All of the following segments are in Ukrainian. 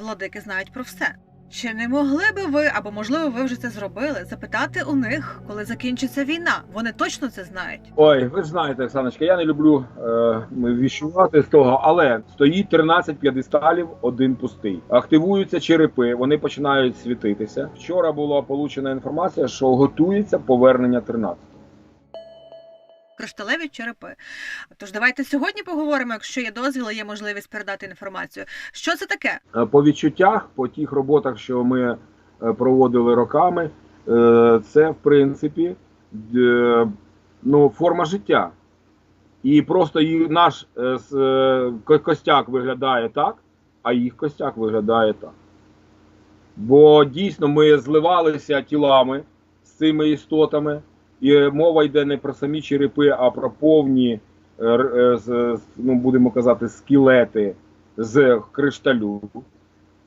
владики знають про все. Чи не могли би ви, або можливо ви вже це зробили, запитати у них, коли закінчиться війна? Вони точно це знають. Ой, ви знаєте, Оксаночка, я не люблю е, віщувати з того, але стоїть 13 п'єдесталів, один пустий. Активуються черепи, вони починають світитися. Вчора була получена інформація, що готується повернення 13. Кришталеві черепи. Тож давайте сьогодні поговоримо, якщо є дозвіл, є можливість передати інформацію. Що це таке? Е, По відчуттях, по тих роботах, що ми е, проводили роками, е, це в принципі ну, форма життя. І просто наш костяк виглядає так, а їх костяк виглядає так. Бо дійсно ми зливалися тілами з цими істотами, і мова йде не про самі черепи, а про повні, е, е, ну, будемо казати, скелети з кришталю.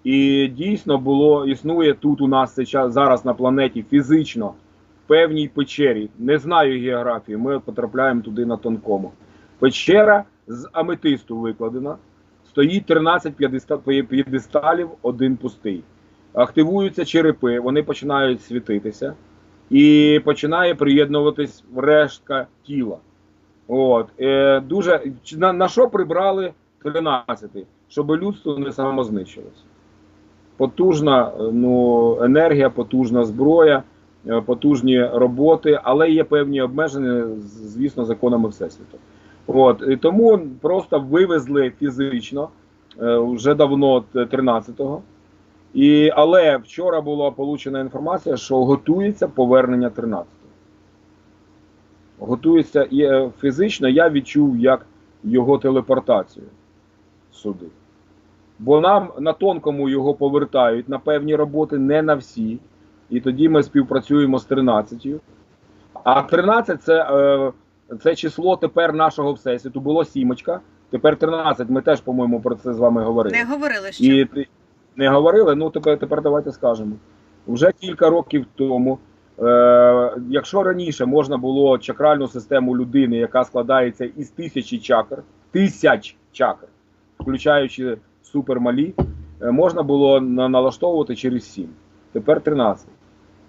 І дійсно було, існує тут у нас зараз на планеті фізично в певній печері. Не знаю географії, ми потрапляємо туди на тонкому. Печера з аметисту викладена. Стоїть 13 п'єдесталів, один пустий. Активуються черепи, вони починають світитися, і починає приєднуватись рештка тіла. От. Е, дуже, на, на що прибрали 13-й? Щоб людство не самознищилося. Потужна е, ну, енергія, потужна зброя, е, потужні роботи, але є певні обмеження, звісно, законами Всесвіту. От. І тому просто вивезли фізично е, вже давно т- 13-го. І, але вчора була получена інформація, що готується повернення 13-го. Готується і фізично, я відчув як його телепортацію сюди. Бо нам на тонкому його повертають на певні роботи, не на всі. І тоді ми співпрацюємо з 13. А 13 це, е, це число тепер нашого всесвіту. Було сімочка, тепер 13. Ми теж, по-моєму, про це з вами говорили. Не говорили ще. І не говорили, ну тепер, тепер давайте скажемо. Вже кілька років тому, е, якщо раніше можна було чакральну систему людини, яка складається із тисячі чакр, тисяч чакр, включаючи супермалі, е, можна було на- налаштовувати через 7. Тепер 13.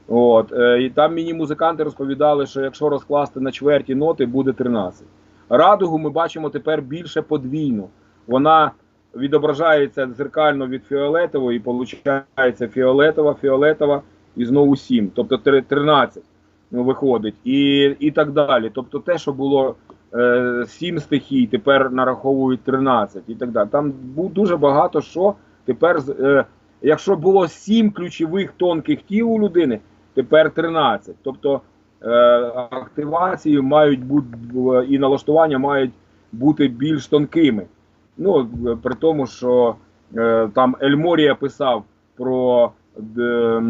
От, е, і там мені музиканти розповідали, що якщо розкласти на чверті ноти, буде 13. Радугу ми бачимо тепер більше подвійно. Вона відображається дзеркально від фіолетової, і виходить фіолетова, фіолетова і знову 7, тобто 13 ну, виходить, і, і так далі. Тобто те, що було е, 7 стихій, тепер нараховують 13 і так далі. Там дуже багато що тепер, е, якщо було 7 ключових тонких тіл у людини, тепер 13. Тобто е, активації мають бути і налаштування мають бути більш тонкими. Ну, е, при тому, що е, там Ельморія писав про д,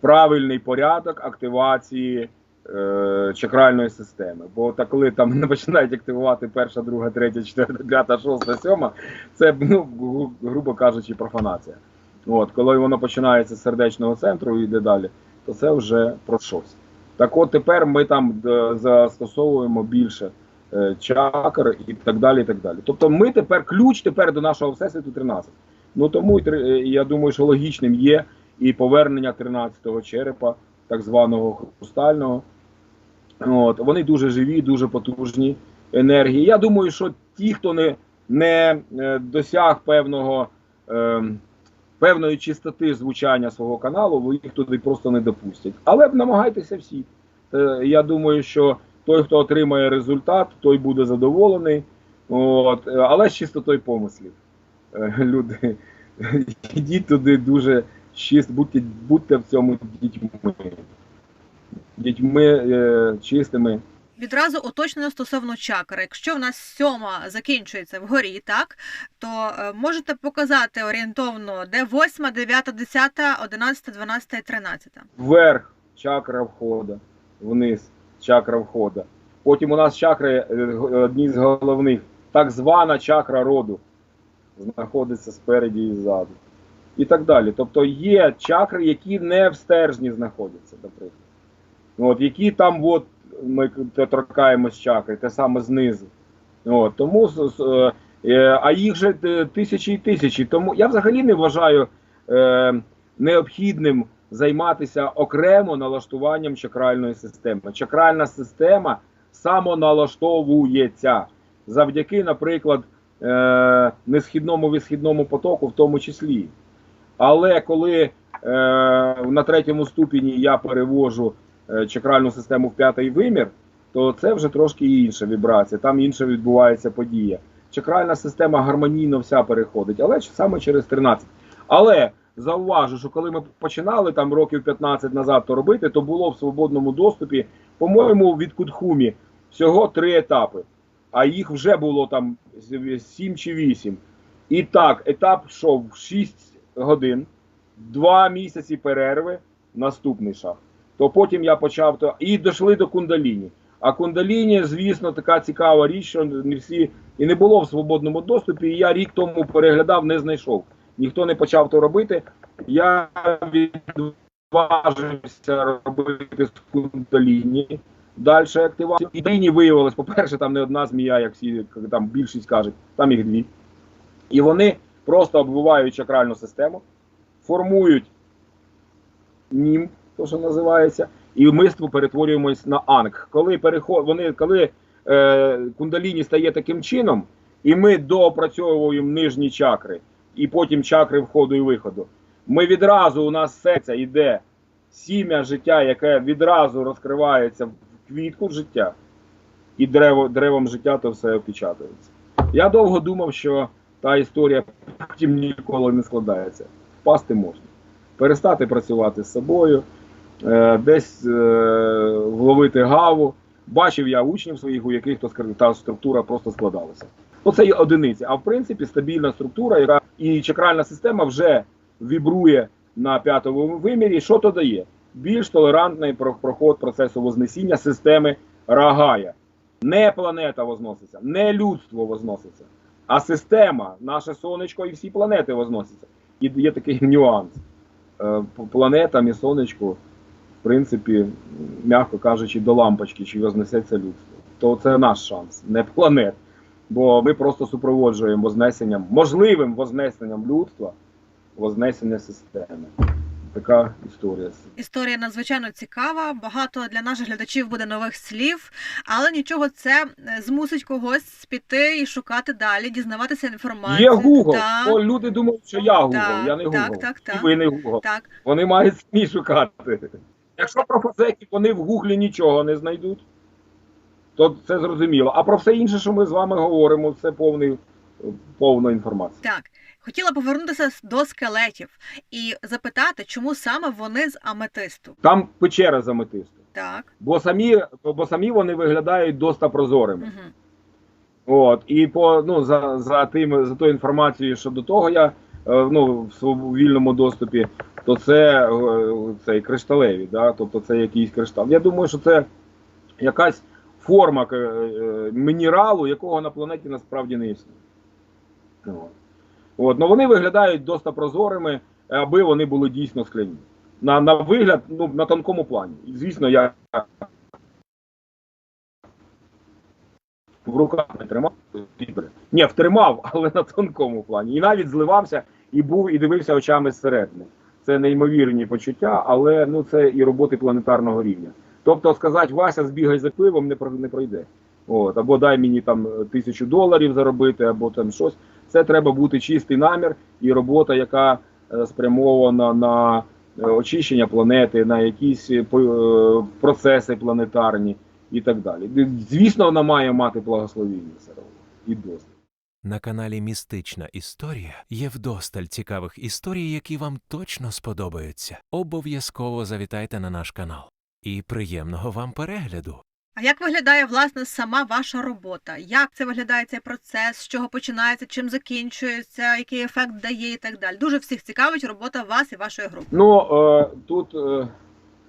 правильний порядок активації е, чакральної системи. Бо так, коли там починають активувати перша, друга, третя, четверта, п'ята, шоста, сьома, це, ну, гру- грубо кажучи, профанація. От, коли воно починається з сердечного центру і йде далі, то це вже про щось. Так от тепер ми там е, застосовуємо більше е, чакр і так далі. і так далі. Тобто ми тепер ключ тепер до нашого всесвіту 13. Ну тому е, я думаю, що логічним є і повернення 13-го черепа, так званого хрустального. От, вони дуже живі, дуже потужні енергії. Я думаю, що ті, хто не, не е, досяг певного, е, певної чистоти звучання свого каналу, їх туди просто не допустять. Але намагайтеся всі. Е, я думаю, що той, хто отримає результат, той буде задоволений. От, але з чистотою помислів. Е, Люди, йдіть туди дуже чисто, будьте, будьте в цьому дітьми. Дітьми е, чистими. Відразу уточнено стосовно чакри. Якщо в нас сьома закінчується вгорі, так то е, можете показати орієнтовно, де восьма, дев'ята, десята, одинадцята, дванадцята і тринадцята. Вверх чакра входа, вниз чакра входа. Потім у нас чакри е, одні з головних, так звана чакра роду, знаходиться спереді і ззаду. І так далі. Тобто є чакри, які не в стержні знаходяться, наприклад. От, які там от, ми торкаємось чакри, те саме знизу. От, тому е, Е, а їх же е, тисячі і тисячі. Тому я взагалі не вважаю е, необхідним займатися окремо налаштуванням чакральної системи. Чакральна система самоналаштовується завдяки, наприклад, е, несхідному висхідному потоку, в тому числі. Але коли е, на третьому ступені я перевожу е, чакральну систему в п'ятий вимір, то це вже трошки інша вібрація, там інша відбувається подія. Чакральна система гармонійно вся переходить, але саме через 13. Але зауважу, що коли ми починали там років 15 назад то робити, то було в свободному доступі, по-моєму, від Кудхумі всього три етапи. А їх вже було там 7 чи 8. І так, етап йшов 6 годин, 2 місяці перерви, наступний шаг. То потім я почав то і дійшли до кундаліні. А кундаліні, звісно, така цікава річ, що не всі і не було в свободному доступі. І я рік тому переглядав, не знайшов. Ніхто не почав то робити. Я відважився робити з кундаліні. Далі активацію. І нині виявилось, по-перше, там не одна змія, як всі там більшість кажуть, там їх дві. І вони просто оббивають чакральну систему, формують нім, то що називається, і ми перетворюємось на анг. Коли переход, вони, коли е, кундаліні стає таким чином, і ми доопрацьовуємо нижні чакри, і потім чакри входу і виходу. Ми відразу у нас серце йде сім'я життя, яке відразу розкривається в квітку життя, і древо, древом життя то все опечатується. Я довго думав, що та історія потім ніколи не складається. Впасти можна. Перестати працювати з собою, е, десь е, вловити гаву. Бачив я учнів своїх, у яких та структура просто складалася. Ну, це є одиниці. А в принципі, стабільна структура, яка і чакральна система вже вібрує на п'ятому вимірі. Що то дає? Більш толерантний проход процесу вознесіння системи Рагая. Не планета возноситься, не людство возноситься, а система, наше сонечко і всі планети возносяться. І є такий нюанс. Е, Планетам і сонечку, в принципі, м'яко кажучи, до лампочки, чи вознесеться людство. То це наш шанс, не планет. Бо ми просто супроводжуємо вознесенням, можливим вознесенням людства, вознесення системи. Така історія. Історія надзвичайно цікава. Багато для наших глядачів буде нових слів, але нічого це змусить когось піти і шукати далі, дізнаватися інформацію. Є Google. Так, О, люди думають, що я Google, Так, я не Google. так, так, так. І ви не Google. так. Вони мають самі шукати. Якщо про фазеки вони в Гуглі нічого не знайдуть, то це зрозуміло. А про все інше, що ми з вами говоримо, це повний, повна інформація. Так, хотіла повернутися до скелетів і запитати, чому саме вони з аметисту. Там печера з аметисту. Так. Бо самі, бо самі вони виглядають доста прозорими. Угу. От, і по ну за, за тим за тою інформацією, що до того я е, ну в вільному доступі, то це е, цей кришталеві, да? тобто це якийсь криштал. Я думаю, що це якась форма е, е, мінералу, якого на планеті насправді не існує. От. От, ну вони виглядають доста прозорими, аби вони були дійсно скляні. На, на вигляд, ну, на тонкому плані. І, звісно, я в руках не тримав. Ні, втримав, але на тонкому плані. І навіть зливався і був, і дивився очами зсередини. Це неймовірні почуття, але ну це і роботи планетарного рівня. Тобто сказати, Вася, збігай за пивом, не не пройде. От, або дай мені там е, тисячу доларів заробити, або там щось. Це треба бути чистий намір і робота, яка е, спрямована на е, очищення планети, на якісь процеси планетарні і так далі. Звісно, вона має мати благословіння і досвід. На каналі Містична Історія є вдосталь цікавих історій, які вам точно сподобаються. Обов'язково завітайте на наш канал. І приємного вам перегляду! А як виглядає власне сама ваша робота? Як це виглядає цей процес? З чого починається, чим закінчується, який ефект дає і так далі? Дуже всіх цікавить робота вас і вашої групи. Ну е, тут, е,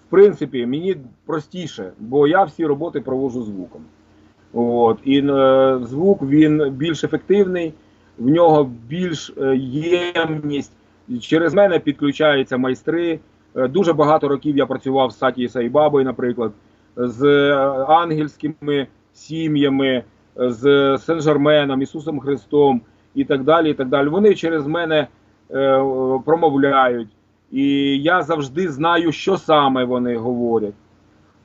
в принципі, мені простіше, бо я всі роботи проводжу звуком. От, і е, звук він більш ефективний, в нього більш е, ємність. Через мене підключаються майстри. Е, Дуже багато років я працював з Саті Сайбабою, наприклад, з е, ангельськими сім'ями, з Сен-Жерменом, Ісусом Христом і так далі. і так далі. Вони через мене е, промовляють. І я завжди знаю, що саме вони говорять.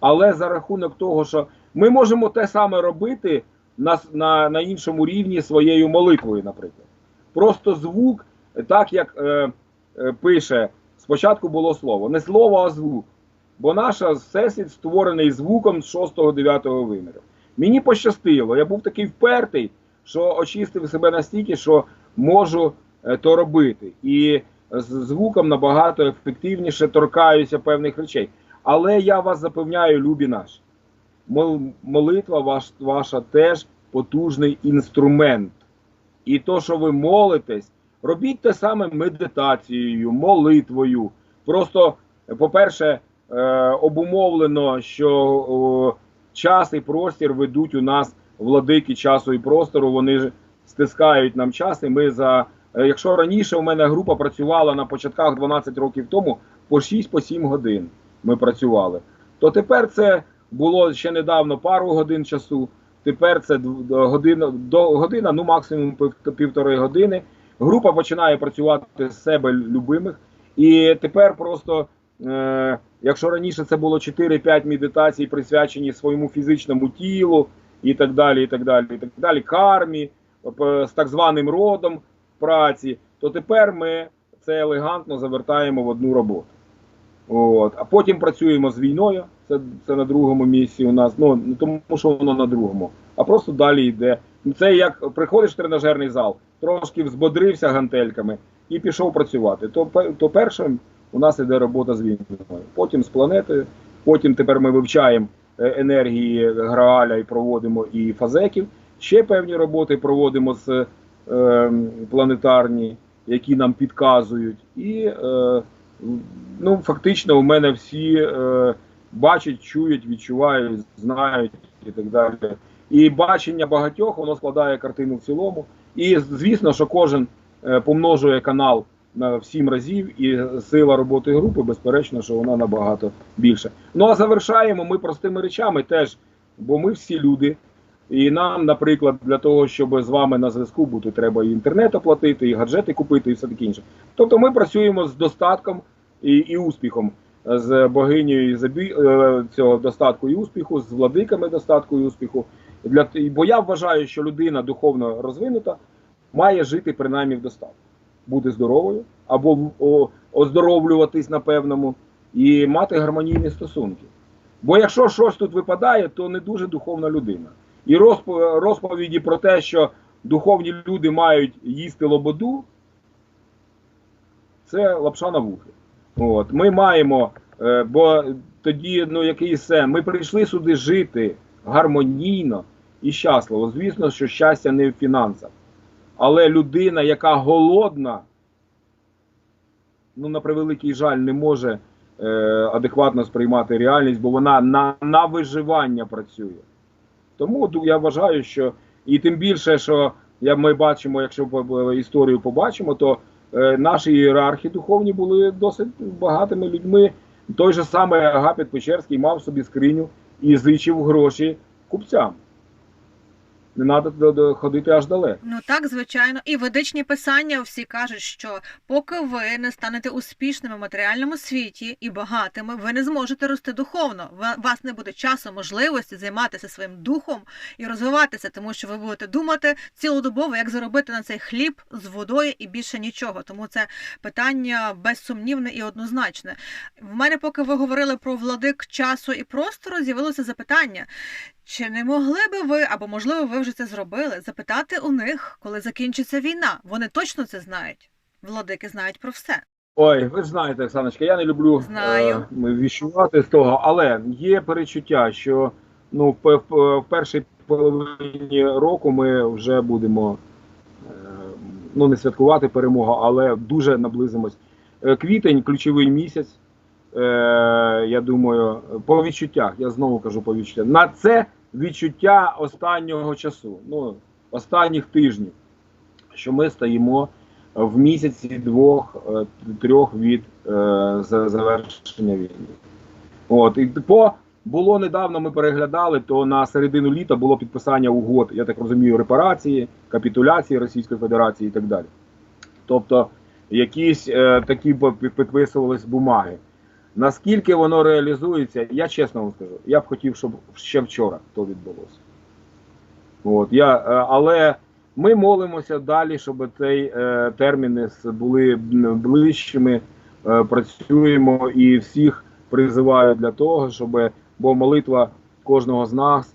Але за рахунок того, що ми можемо те саме робити на, на, на іншому рівні своєю молитвою, наприклад. Просто звук, так як е, е, пише, спочатку було слово. Не слово, а звук. Бо наш всесвіт створений звуком з 6-9 виміру. Мені пощастило, я був такий впертий, що очистив себе настільки, що можу е, то робити. І з звуком набагато ефективніше торкаюся певних речей. Але я вас запевняю, любі наші, молитва ваш, ваша теж потужний інструмент. І то, що ви молитесь, робіть те саме медитацією, молитвою. Просто, по-перше, е, обумовлено, що час і простір ведуть у нас владики часу і простору. Вони ж стискають нам час, і ми за. е, Якщо раніше у мене група працювала на початках 12 років тому по 6-7 годин ми працювали, то тепер це було ще недавно пару годин часу. Тепер це година до година, ну максимум півтори години. Група починає працювати з себе любимих. І тепер просто, е, якщо раніше це було 4-5 медитацій, присвячені своєму фізичному тілу і так далі, і так далі, і так далі, кармі, з так званим родом праці, то тепер ми це елегантно завертаємо в одну роботу. От. А потім працюємо з війною. Це, це на другому місці у нас. Ну не тому, що воно на другому, а просто далі йде. Це як приходиш в тренажерний зал, трошки взбодрився гантельками і пішов працювати. То, то першим у нас іде робота з війною. Потім з планетою. Потім тепер ми вивчаємо е, енергії Грааля і проводимо і фазеків. Ще певні роботи проводимо з е, планетарні, які нам підказують. І е, ну, фактично, у мене всі е, бачать, чують, відчувають, знають і так далі. І бачення багатьох воно складає картину в цілому. І звісно, що кожен е, помножує канал на в сім разів, і сила роботи групи, безперечно, що вона набагато більша. Ну а завершаємо ми простими речами теж, бо ми всі люди. І нам, наприклад, для того, щоб з вами на зв'язку бути, треба і інтернет оплатити, і гаджети купити, і все таке інше. Тобто ми працюємо з достатком і, і успіхом, з богинею е, цього достатку і успіху, з владиками достатку і успіху. Для... Бо я вважаю, що людина духовно розвинута має жити принаймні в достатку, бути здоровою або оздоровлюватись на певному і мати гармонійні стосунки. Бо якщо щось тут випадає, то не дуже духовна людина. І розп- розповіді про те, що духовні люди мають їсти лободу, це лапша на вухи. От. Ми маємо, е, бо тоді ну, який сенс? Ми прийшли сюди жити гармонійно і щасливо. Звісно, що щастя не в фінансах. Але людина, яка голодна, ну, на превеликий жаль, не може е, адекватно сприймати реальність, бо вона на, на виживання працює. Тому я вважаю, що і тим більше, що я, ми бачимо, якщо історію побачимо, то е, наші ієрархи духовні були досить багатими людьми. Той же самий Агапіт Печерський мав собі скриню і зичив гроші купцям. Не треба ходити аж далеко. Ну так, звичайно, і ведичні писання всі кажуть, що поки ви не станете успішними в матеріальному світі і багатими, ви не зможете рости духовно. Ва- вас не буде часу, можливості займатися своїм духом і розвиватися, тому що ви будете думати цілодобово, як заробити на цей хліб з водою і більше нічого. Тому це питання безсумнівне і однозначне. В мене, поки ви говорили про владик часу і простору, з'явилося запитання. Чи не могли би ви, або можливо ви вже це зробили, запитати у них, коли закінчиться війна? Вони точно це знають. Владики знають про все. Ой, ви знаєте, Оксаночка, я не люблю Знаю. е, віщувати з того, але є перечуття, що ну, в, в, в першій половині року ми вже будемо е, ну, не святкувати перемогу, але дуже наблизимось. Е, Квітень ключовий місяць. Е, я думаю, по відчуттях, я знову кажу по відчуттях. На це відчуття останнього часу, ну, останніх тижнів, що ми стоїмо в місяці двох е, від е, завершення війни. От і по Було недавно, ми переглядали, то на середину літа було підписання угод, я так розумію, репарації, капітуляції Російської Федерації і так далі. Тобто якісь е, такі підписувались бумаги. Наскільки воно реалізується, я чесно вам скажу, я б хотів, щоб ще вчора то відбулося. От, я, е, але ми молимося далі, щоб цей е, терміни були ближчими, е, працюємо і всіх призиваю для того, щоб, бо молитва кожного з нас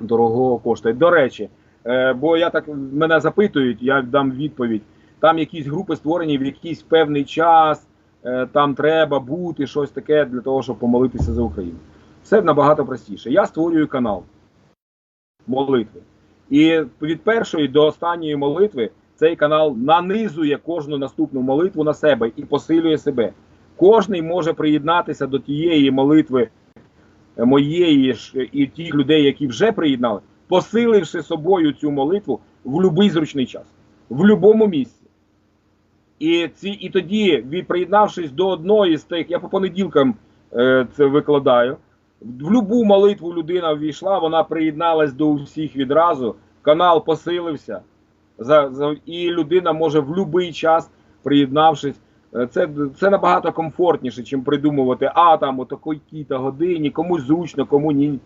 дорогого коштує. До речі, е, бо я так мене запитують, я дам відповідь. Там якісь групи створені в якийсь певний час, там треба бути щось таке для того, щоб помолитися за Україну. Все набагато простіше. Я створюю канал молитви. І від першої до останньої молитви цей канал нанизує кожну наступну молитву на себе і посилює себе. Кожний може приєднатися до тієї молитви е, моєї і тих людей, які вже приєднали, посиливши собою цю молитву в будь-який зручний час, в будь-якому місці. І, ці, і тоді, приєднавшись до одної з тих, я по понеділкам е, це викладаю. В будь-яку молитву людина ввійшла, вона приєдналась до всіх відразу, канал посилився, за, за, і людина може в будь-який час, приєднавшись, е, це, це набагато комфортніше, чим придумувати, а там о такій-то годині, комусь зручно, кому ні.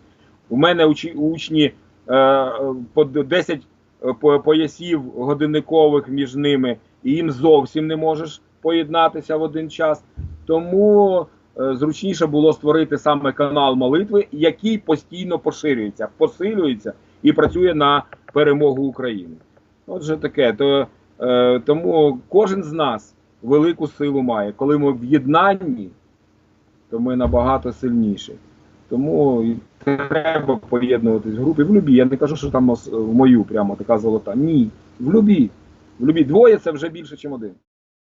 У мене учі, учні е, е, по 10 е, поясів годинникових між ними, і їм зовсім не можеш поєднатися в один час. Тому е, зручніше було створити саме канал молитви, який постійно поширюється, посилюється і працює на перемогу України. Отже, таке. То, е, тому кожен з нас велику силу має. Коли ми в єднанні, то ми набагато сильніші. Тому треба поєднуватись в групі. В любі. Я не кажу, що там в мою прямо така золота. Ні. В любі. В любі. Двоє це вже більше, ніж один.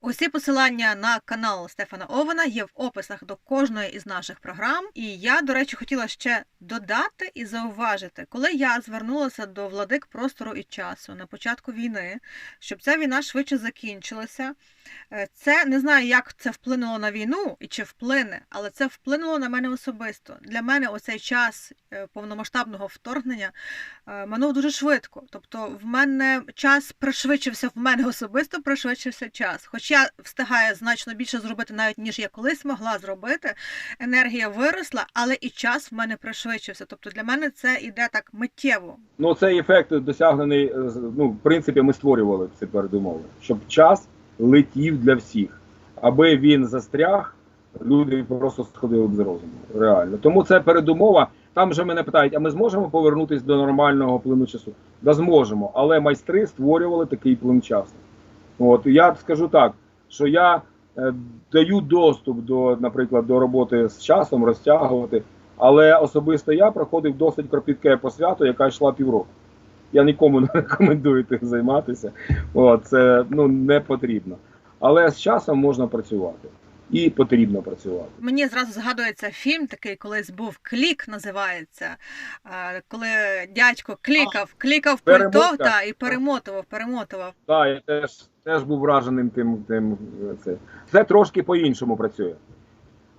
Усі посилання на канал Стефана Овена є в описах до кожної із наших програм. І я, до речі, хотіла ще додати і зауважити, коли я звернулася до владик простору і часу на початку війни, щоб ця війна швидше закінчилася. е, Це не знаю, як це вплинуло на війну і чи вплине, але це вплинуло на мене особисто. Для мене оцей час е, повномасштабного вторгнення е, минув дуже швидко. Тобто, в мене час пришвидшився, в мене особисто пришвидшився час. Хоч я встигаю значно більше зробити, навіть ніж я колись могла зробити. Енергія виросла, але і час в мене пришвидшився. Тобто для мене це іде так миттєво. Ну, цей ефект досягнений, е, ну, в принципі, ми створювали ці передумови, щоб час летів для всіх. Аби він застряг, люди просто сходили б з розуму. Реально. Тому це передумова. Там вже мене питають, а ми зможемо повернутися до нормального плину часу? Да зможемо, але майстри створювали такий плин часу. От я скажу так, що я е, даю доступ до, наприклад, до роботи з часом, розтягувати. Але особисто я проходив досить кропітке посвято, яка йшла півроку. Я нікому не рекомендую тим займатися. О, це ну, не потрібно. Але з часом можна працювати. І потрібно працювати. Мені зразу згадується фільм, такий колись був клік, називається. Коли дядько клікав, клікав пульто та, і перемотував, перемотував. Так, я теж, теж був враженим тим. тим це. це трошки по-іншому працює.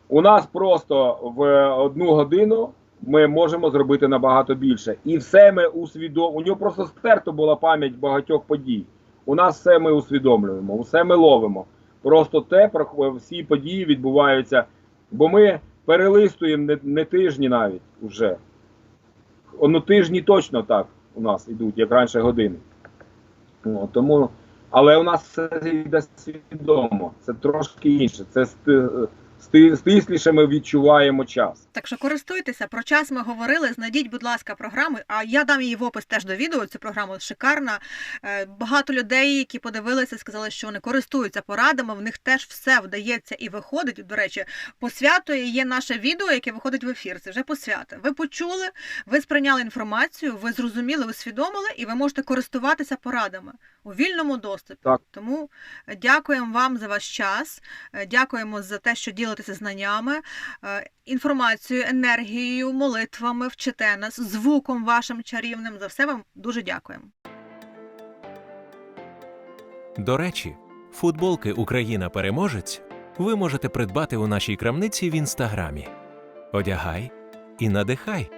У нас просто в одну годину ми можемо зробити набагато більше. І все ми усвідомлюємо. У нього просто стерто була пам'ять багатьох подій. У нас все ми усвідомлюємо, все ми ловимо. Просто те, про всі події відбуваються. Бо ми перелистуємо не, не тижні навіть уже. Ну, тижні точно так у нас йдуть, як раніше години. Ну, тому, але у нас все йде свідомо. Це трошки інше. Це стисліше ми відчуваємо час. Так що користуйтеся. Про час ми говорили. Знайдіть, будь ласка, програми. А я дам її в опис теж до відео. Цю програму шикарна. Е, Багато людей, які подивилися, сказали, що вони користуються порадами. В них теж все вдається і виходить. До речі, по святу є наше відео, яке виходить в ефір. Це вже по свято. Ви почули, ви сприйняли інформацію, ви зрозуміли, ви свідомили, і ви можете користуватися порадами у вільному доступі. Так. Тому дякуємо вам за ваш час. Е, Дякуємо за те, що ділитеся знаннями, е, інформацією, енергією, молитвами, вчите нас, звуком вашим чарівним. За все вам дуже дякуємо. До речі, футболки Україна переможець ви можете придбати у нашій крамниці в інстаграмі. Одягай, і надихай.